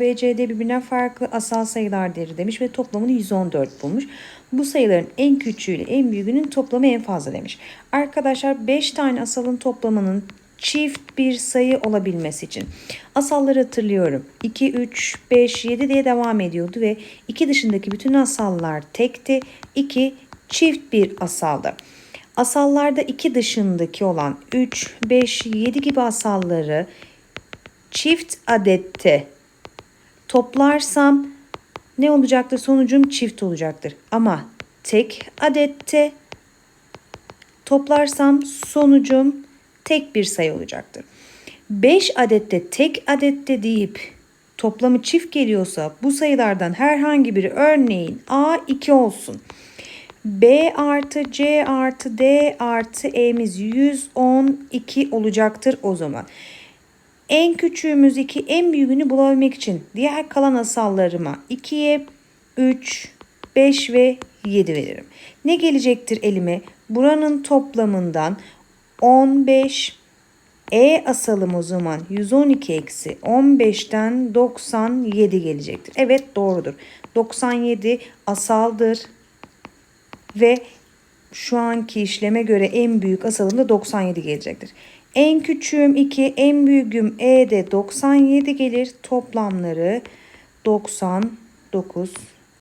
B, C, D birbirinden farklı asal sayılardır demiş ve toplamını 114 bulmuş. Bu sayıların en küçüğüyle en büyüğünün toplamı en fazla demiş. Arkadaşlar 5 tane asalın toplamının çift bir sayı olabilmesi için asalları hatırlıyorum. 2, 3, 5, 7 diye devam ediyordu ve 2 dışındaki bütün asallar tekti. 2 çift bir asaldı. Asallarda 2 dışındaki olan 3, 5, 7 gibi asalları çift adette toplarsam ne olacaktır? Sonucum çift olacaktır. Ama tek adette toplarsam sonucum tek bir sayı olacaktır. 5 adette tek adette deyip toplamı çift geliyorsa bu sayılardan herhangi biri örneğin A2 olsun. B artı C artı D artı E'miz 112 olacaktır o zaman. En küçüğümüz 2, en büyüğünü bulabilmek için diğer kalan asallarıma 2'ye 3, 5 ve 7 veririm. Ne gelecektir elime? Buranın toplamından 15, E asalım o zaman 112 eksi 15'ten 97 gelecektir. Evet doğrudur. 97 asaldır ve şu anki işleme göre en büyük asalım da 97 gelecektir. En küçüğüm 2, en büyüğüm E de 97 gelir. Toplamları 99